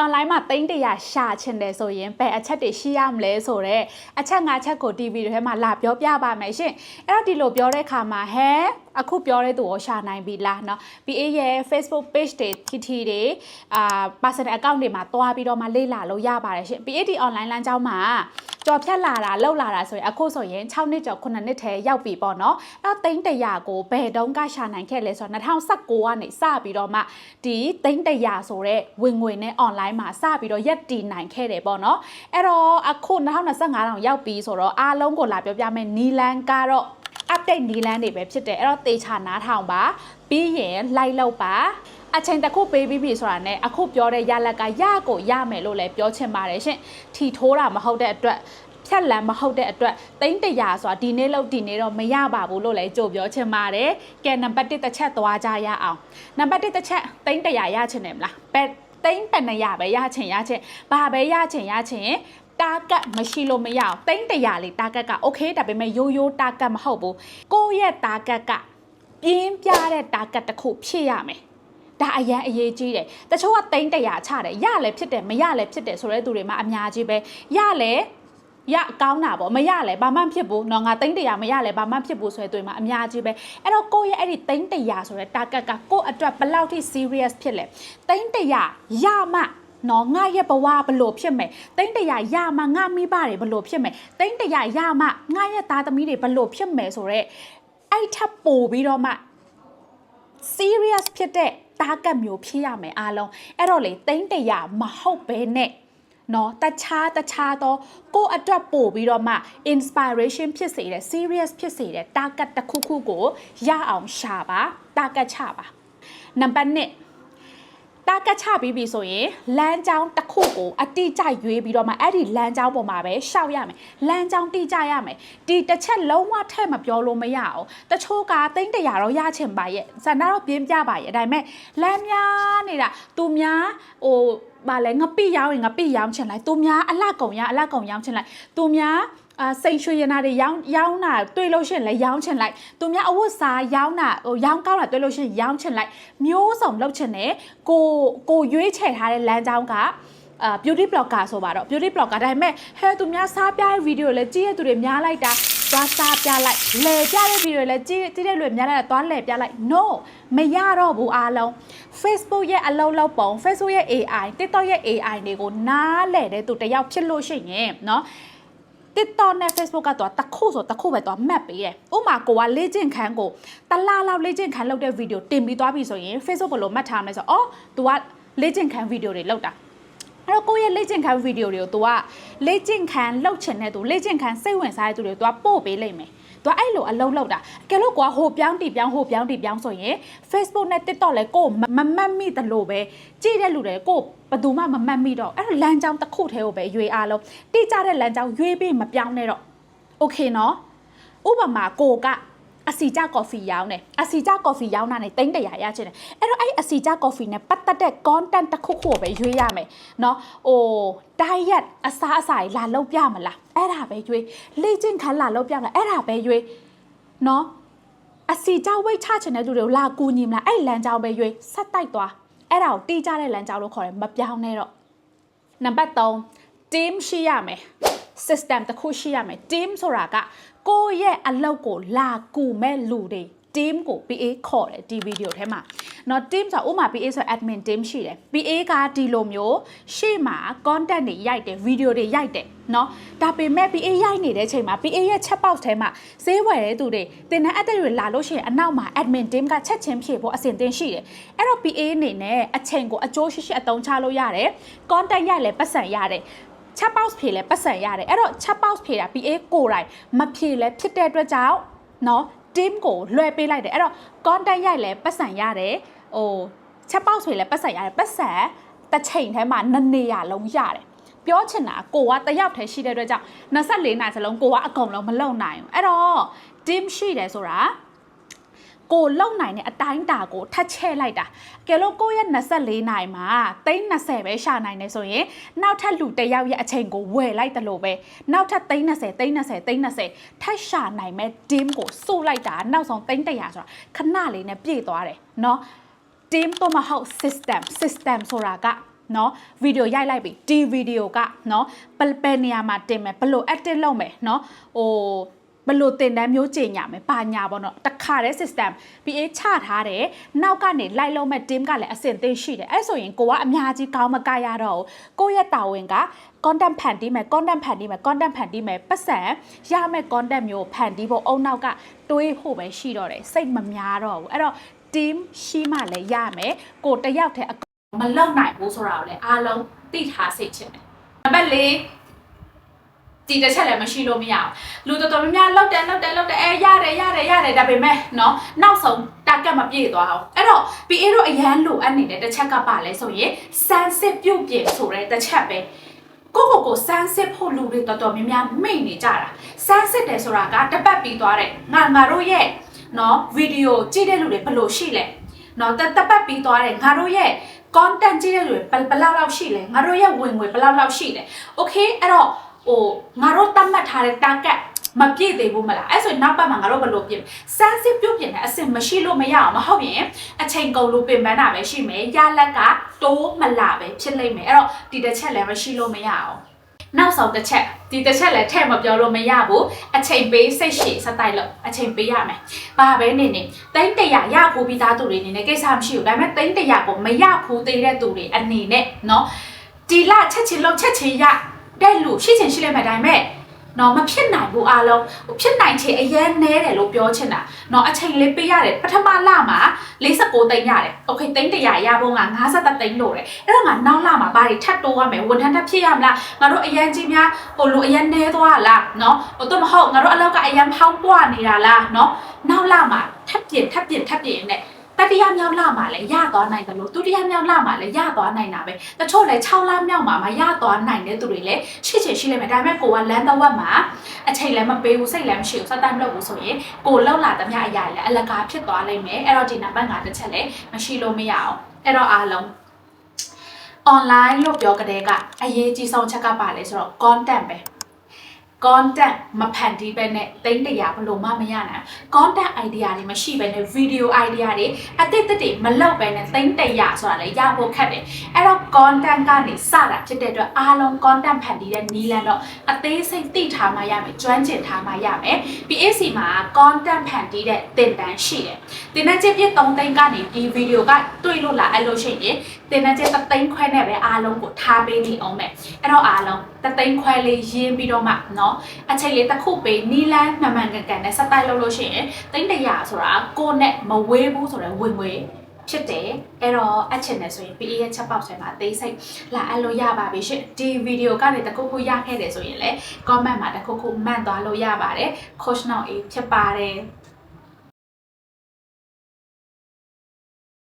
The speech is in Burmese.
online မှာတိန်းတရာရှာချင်တယ်ဆိုရင်ဘယ်အချက်တွေရှိရမလဲဆိုတော့အချက်၅ချက်ကို TV တွေထဲမှာလာပြောပြပါမယ်ရှင်အဲ့တော့ဒီလိုပြောတဲ့အခါမှာဟဲ အခုပြောတဲ့သူရောရှာနိုင်ပြီလားเนาะ BA ရဲ့ Facebook page တွေ TT တွေအာ personal account တွေမှာတွားပြီးတော့မှလေ့လာလို့ရပါတယ်ရှင် BAD online လမ်းကြောင်းမှာကြော်ဖြတ်လာတာလောက်လာတာဆိုရင်အခုဆိုရင်6နှစ်ကျော်9နှစ်ထဲရောက်ပြီပေါ့နော်အဲ့တော့တိန်းတရာကိုဘယ်တုန်းကရှာနိုင်ခဲ့လဲဆိုတော့2019ကနေစပြီးတော့မှဒီတိန်းတရာဆိုတဲ့ဝင်ငွေနဲ့ online မှာစပြီးတော့ရက်တည်နိုင်ခဲ့တယ်ပေါ့နော်အဲ့တော့အခု2025တောင်ရောက်ပြီဆိုတော့အားလုံးကိုလာပြောပြမယ်နီလန်ကတော့ update နီလန်းတွေပဲဖြစ်တယ်အဲ့တော့တေချာနားထောင်ပါပြီးရင် like လုပ်ပါအချိန်တစ်ခုပေးပြီးပြီဆိုတာနဲ့အခုပြောတဲ့ရလက်ကရကိုရမယ်လို့လည်းပြောချင်ပါတယ်ရှင်ထီထိုးတာမဟုတ်တဲ့အတွက်ဖြတ်လန်မဟုတ်တဲ့အတွက်တိမ့်တရာဆိုတာဒီနေ့လောက်ဒီနေ့တော့မရပါဘူးလို့လည်းကြိုပြောချင်ပါတယ်ကဲနံပါတ်1တစ်ချက်သွားကြရအောင်နံပါတ်1တစ်ချက်တိမ့်တရာရချင်တယ်မလားပဲတိမ့်ပနရပဲရချင်ရချင်ဘာပဲရချင်ရချင် target မရှိလို့မရအောင်တိမ့်တရာလေး target က okay ဒါပေမဲ့ရိုးရိုး target မဟုတ်ဘူးကိုယ့်ရဲ့ target ကပြင်းပြတဲ့ target တစ်ခုဖြစ်ရမယ်ဒါအရန်အရေးကြီးတယ်တချို့ကတိမ့်တရာချတယ်ရလည်းဖြစ်တယ်မရလည်းဖြစ်တယ်ဆိုတဲ့သူတွေမှာအများကြီးပဲရလည်းရကောင်းတာပေါ့မရလဲဘာမှဖြစ်ဘူးတော့ငါတိမ့်တရာမရလဲဘာမှဖြစ်ဘူးဆိုတဲ့တွေ့မှာအများကြီးပဲအဲ့တော့ကိုယ့်ရဲ့အဲ့ဒီတိမ့်တရာဆိုတဲ့ target ကကိုယ့်အတွက်ဘယ်လောက်ထိ serious ဖြစ်လဲတိမ့်တရာရမှ နော်ငါရဲ့ဘဝဘလို့ဖြစ်မယ်တိမ့်တရာရမှငါမိဘတွေဘလို့ဖြစ်မယ်တိမ့်တရာရမှငါရဲ့သားသမီးတွေဘလို့ဖြစ်မယ်ဆိုတော့အဲ့ထပ်ပို့ပြီးတော့မှ serious ဖြစ်တဲ့ target မျိုးဖြစ်ရမယ်အားလုံးအဲ့တော့လေတိမ့်တရာမဟုတ်ဘဲနဲ့နော်တခြားတခြားသောကိုယ့်အတွက်ပို့ပြီးတော့မှ inspiration ဖြစ်စေတဲ့ serious ဖြစ်စေတဲ့ target တစ်ခုခုကိုရအောင်ရှာပါ target ချပါနံပါတ်1 တာကတ်ချပြီးပြီဆိုရင်လမ်းကြောင်းတစ်ခုကိုအတိအကျရွေးပြီးတော့မှအဲ့ဒီလမ်းကြောင်းပေါ်မှာပဲရှောက်ရမယ်လမ်းကြောင်းတိကျရမယ်ဒီတစ်ချက်လုံးဝထည့်မပြောလို့မရအောင်တချို့ကသိန်းတရာတော့ရချင်ပါရဲ့ဆန္ဒတော့ပြင်းပြပါရဲ့ဒါပေမဲ့လမ်းများနေတာသူများဟို ဘာလဲငပိရောင်းရင်ငပိရောင်းချင်လိုက်သူများအလှကုံရအလှကုံရောင်းချင်လိုက်သူများအာစိန်ရွှေရနာတွေရောင်းရောင်းတာတွေ့လို့ရှိရင်လည်းရောင်းချင်လိုက်သူများအဝတ်စားရောင်းတာဟိုရောင်းကောင်းတာတွေ့လို့ရှိရင်ရောင်းချင်လိုက်မျိုးစုံလုပ်ချင်တယ်ကိုကိုရွေးချယ်ထားတဲ့လမ်းကြောင်းကအာ beauty blogger ဆိုပါတော့ beauty blogger ဒါပေမဲ့ဟဲသူများစားပြတဲ့ဗီဒီယိုလည်းကြည့်ရသူတွေများလိုက်တာသွားစားပြလိုက်လဲပြတဲ့ဗီဒီယိုလည်းကြည့်ကြည့်တဲ့လူတွေများလိုက်တာသွားလဲပြလိုက် no မရတော့ဘူးအားလုံး Facebook ရဲ့အလုံးလောက်ပုံ Facebook ရဲ့ AI TikTok ရဲ့ AI တွေကိုနားလဲတဲ့သူတယောက်ဖြစ်လို့ရှိရင်เนาะ TikTok နဲ့ Facebook ကတော့တစ်ခုဆိုတစ်ခုပဲတော့မှတ်ပေးတယ်။ဥမာကိုကလေ့ကျင့်ခန်းကိုတလားလောက်လေ့ကျင့်ခန်းလုပ်တဲ့ဗီဒီယိုတင်ပြီးသွားပြီဆိုရင် Facebook ဘယ်လိုမှတ်ထားမလဲဆိုတော့အော် तू ကလေ့ကျင့်ခန်းဗီဒီယိုတွေလုပ်တာ။အဲ့တော့ကိုယ့်ရဲ့လေ့ကျင့်ခန်းဗီဒီယိုတွေကို तू ကလေ့ကျင့်ခန်းလုပ်ချင်တဲ့သူလေ့ကျင့်ခန်းစိတ်ဝင်စားတဲ့သူတွေကို तू ကပို့ပေးလိုက်မယ်။ သူအဲ့လိုအလုံးလောက်တာအကယ်လို့ကွာဟိုပြောင်းတီပြောင်းဟိုပြောင်းတီပြောင်းဆိုရင် Facebook နဲ့ TikTok လဲကိုမမတ်မိသလိုပဲကြည့်တဲ့လူတွေကိုဘယ်သူမှမမတ်မိတော့အဲ့လမ်းကြောင်းတစ်ခုထဲကိုပဲရွေအားလုံးတိကျတဲ့လမ်းကြောင်းရွေးပြီးမပြောင်းနဲ့တော့ okay နော်ဥပမာကိုက အစီကြကော်ဖီရောင်းတယ်အစီကြကော်ဖီရောင်းတာနဲ့တိမ့်တရာရချင်တယ်အဲ့တော့အဲ့အစီကြကော်ဖီနဲ့ပတ်သက်တဲ့ content တစ်ခုခုကိုပဲရွေးရမယ်เนาะဟို diet အစားအစာတွေလာလုပ်ပြမလားအဲ့ဒါပဲရွေးလေ့ကျင့်ခန်းလာလုပ်ပြမလားအဲ့ဒါပဲရွေးเนาะအစီကြဝိတ်ချချင်တဲ့သူတွေကိုလာကူညီမလားအဲ့လမ်းကြောင်းပဲရွေးဆက်တိုက်သွားအဲ့ဒါကိုတီးကြတဲ့လမ်းကြောင်းလို့ခေါ်တယ်မပြောင်းနဲ့တော့နံပါတ်3 team ရှိရမယ် system တစ်ခုရှိရမယ် team ဆိုတာကကိုယ့်ရဲ့အလုပ်ကိုလာကူမဲ့လူတွေ team ကို PA ခေါ်တယ်ဒီဗီဒီယိုထဲမှာเนาะ team ဆိုတာဥမာ PA ဆို admin team ရှိတယ် PA ကဒီလိုမျိုးရှေ့မှာ content တွေရိုက်တယ်ဗီဒီယိုတွေရိုက်တယ်เนาะဒါပေမဲ့ PA ရိုက်နေတဲ့ချိန်မှာ PA ရဲ့ chat box ထဲမှာဈေးဝယ်တဲ့သူတွေတင်တဲ့အသက်တွေလာလို့ရှိရင်အနောက်မှာ admin team ကချက်ချင်းဖြည့်ဖို့အဆင်သင့်ရှိတယ်အဲ့တော့ PA အနေနဲ့အချိန်ကိုအကျိုးရှိရှိအသုံးချလို့ရတယ် content ရိုက်လဲပတ်စံရတယ် chat box ဖြေလဲပတ်စံရတယ်အဲ့တော့ chat box ဖြေတာ PA ကိုယ်တိုင်မဖြေလဲဖြစ်တဲ့အတွက်ကြောင့်เนาะ team ကိုလွှဲပေးလိုက်တယ်အဲ့တော့ content ရိုက်လဲပတ်စံရတယ်ဟို chat box ဖြေလဲပတ်စံရတယ်ပတ်စံတစ်ချိန်ထဲမှာနှစ်နေရလုံးရတယ်ပြောချင်တာကိုကတယောက်တည်းရှိတဲ့အတွက်ကြောင့်24နိုင်စလုံးကိုကအကုန်လုံးမလုံနိုင်ဘူးအဲ့တော့ team ရှိတယ်ဆိုတာ ကိုလုံနိုင်တဲ့အတိုင်းတာကိုထပ်ချဲ့လိုက်တာကဲလို့ကိုရဲ့24နိုင်မှာ320ပဲရှာနိုင်နေဆိုရင်နောက်ထပ်လူတစ်ယောက်ရဲ့အချိန်ကိုဝယ်လိုက်တယ်လို့ပဲနောက်ထပ်320 320 320ထပ်ရှာနိုင်မဲ့ team ကိုစုလိုက်တာနောက်ဆုံး300ဆိုတာခဏလေးနဲ့ပြည့်သွားတယ်เนาะ team တော့မဟုတ် system system ဆိုတာက เนาะဗီဒီယိုရိုက်လိုက်ပြီဒီဗီဒီယိုကเนาะပယ်ပယ်နေရာမှာတင်မယ်ဘယ်လို edit လုပ်မယ်เนาะဟို ဘယ်လိုတင်တန်းမျိုးချိန်ညာမယ်ပါညာပေါ့နော်တခါတဲ့ system PA ချထားတယ်နောက်ကနေလိုက်လုံးမဲ့ team ကလည်းအဆင်သင့်ရှိတယ်အဲ့ဆိုရင်ကိုကအများကြီးကောင်းမကရတော့ဘူးကိုယ့်ရဲ့တာဝန်က content ဖန်တီးမယ် content ဖန်တီးမယ် content ဖန်တီးမယ်ပတ်စံရမယ့် content မျိုးဖန်တီးဖို့အုံနောက်ကတွေးဖို့ပဲရှိတော့တယ်စိတ်မများတော့ဘူးအဲ့တော့ team ရှိမှလည်းရမယ်ကိုတယောက်တည်းအကောင်မလုံနိုင်ဘူးဆိုတာကိုလည်းအားလုံးသိထားစိတ်ချင်တယ်နံပါတ်၄ ဒီတစ်ချက်လည်းမရှိလို့မရအောင်လူတော်တော်များများလောက်တယ်လောက်တယ်လောက်တယ်အဲရတယ်ရတယ်ရတယ်ဒါပေမဲ့เนาะနောက်ဆုံး target မပြည့်သွားအောင်အဲ့တော့ PA တို့အရန်လိုအပ်နေတဲ့တစ်ချက်ကပါလဲဆိုရင် sunset ပြုတ်ပြည့်ဆိုတဲ့တစ်ချက်ပဲ ကိုကိုကိုစမ်းစစ်ဖို့လူတွေတော်တော်များများမိတ်နေကြတာစမ်းစစ်တယ်ဆိုတာကတပတ်ပြီးသွားတယ်ငါငါတို့ရဲ့နော်ဗီဒီယိုကြည့်တဲ့လူတွေဘယ်လိုရှိလဲနော်တတပတ်ပြီးသွားတယ်ငါတို့ရဲ့ content ကြည့်တဲ့လူတွေဘယ်ဘယ်လောက်လောက်ရှိလဲငါတို့ရဲ့ဝင်ငွေဘယ်လောက်လောက်ရှိလဲ okay အဲ့တော့ ဟိုငါတို့တတ်မှတ်ထားတဲ့ target မပြည့်သေးဘူးမလားအဲ့ဆိုရင်နောက်ပတ်မှာငါတို့ဘယ်လိုပြင်စမ်းစစ်ပြုတ်ပြင်တဲ့အဆင်မရှိလို့မရအောင်မဟုတ်ရင်အချိန်ကုန်လို့ပြင်ပန်းတာပဲရှိမယ်ရလက်ကတိုးမလာပဲဖြစ်လိမ့်မယ်အဲ့တော့ဒီတစ်ချက်လည်းမရှိလို့မရအောင်နောက်ဆုံးတစ်ချက်ဒီတစ်ချက်လည်းထည့်မပြောလို့မရဘူးအချိန်ပေးစိတ်ရှည်စတိုက်လို့အချိန်ပေးရမယ်။ဘာပဲနေနေတိမ့်တရရဖို့ပြီးသားသူတွေအနေနဲ့ကိစ္စမရှိဘူးဒါပေမဲ့တိမ့်တရကိုမရဖို့သေးတဲ့သူတွေအနေနဲ့နော်ဒီလချက်ချင်းလုံးချက်ချင်းရ တဲ့လူရှိချင်းရှိလိမ့်မယ်ဒါပေမဲ့နော်မဖြစ်နိုင်ဘူးအားလုံးဟိုဖြစ်နိုင်ချေအရင်နဲတယ်လို့ပြောချင်တာနော်အချိန်လေးပေးရတယ်ပထမလမှာ49သိန်းရတယ်โอเคသိန်း100ရဖို့က53သိန်းလို့တယ်အဲ့တော့ငါနောက်လမှာဘာတွေထပ်တိုးရမယ်ဝန်ထမ်းထပ်ဖြစ်ရမလားငါတို့အရင်ကြီးများဟိုလိုအရင်နဲသွားလားနော်ဟိုတော့မဟုတ်ငါတို့အလောက်ကအရင်ဖောင်းပွားနေတာလားနော်နောက်လမှာထပ်ပြင်ထပ်ပြင်ထပ်ပြင်နဲ့ တတိယမြောက်လမှာလည်းရသွားနိုင်တယ်လို့ဒုတိယမြောက်လမှာလည်းရသွားနိုင်တာပဲတချို့လည်း6လမြောက်မှာမရသွားနိုင်တဲ့သူတွေလည်းရှိချင်ရှိလိမ့်မယ်ဒါပေမဲ့ကိုကလမ်းတစ်ဝက်မှာအချိန်လည်းမပေးဘူးစိတ်လည်းမရှိဘူးစက်တမ်းလုပ်ဘူးဆိုရင်ကိုလောက်လာတဲ့မြအရာလည်းအလကားဖြစ်သွားလိမ့်မယ်အဲ့တော့ဒီနံပါတ်5တစ်ချက်လည်းမရှိလို့မရအောင်အဲ့တော့အားလုံး online လို့ပြောကြတဲ့ကအရေးကြီးဆုံးချက်ကပါလဲဆိုတော့ content ပဲ content မဖန်တီးပဲနဲ့တိမ့်တရာဘလို့မှမရနိုင် content idea တွေမရှိပဲနဲ့ video idea တွေအတိတ်တည်းမလောက်ပဲနဲ့တိမ့်တရာဆိုတာလည်းရဖို့ခက်တယ်အဲ့တော့ content ကနေစတာဖြစ်တဲ့အတွက်အားလုံး content ဖန်တီးတဲ့နီးလန်းတော့အသေးစိတ်သိထားမှရမယ်ကျွမ်းကျင်ထားမှရမယ် PAC မှာ content ဖန်တီးတဲ့သင်တန်းရှိတယ်သင်တန်းချင်းပြည့်3သိန်းကနေဒီ video ကတွေ့လို့လားအဲ့လိုရှိရင်သင်တန်းချင်း3သိန်းခွဲနဲ့ပဲအားလုံးကိုထားပေးနေအောင်မယ်အဲ့တော့အားလုံး 3သိန်းခွဲလေးရင်းပြီးတော့မှเนาะ အချိန်လေးတစ်ခုပေးနီလန်းမှန်မှန်ကန်ကန်နဲ့စက်တိုက်လုပ်လို့ရှိရင်တိမ့်တရာဆိုတာကိုယ်နဲ့မဝေးဘူးဆိုတော့ဝင်ငွေဖြစ်တယ်အဲ့တော့အချက်နဲ့ဆိုရင် PA ရဲ့ချက်ပေါက်ဆွဲမှာအသေးစိတ်လာအပ်လို့ရပါပြီရှင်ဒီဗီဒီယိုကနေတစ်ခုခုရခဲ့တယ်ဆိုရင်လည်း comment မှာတစ်ခုခုမှန်သွားလို့ရပါတယ် coach နောက်အေးဖြစ်ပါတယ်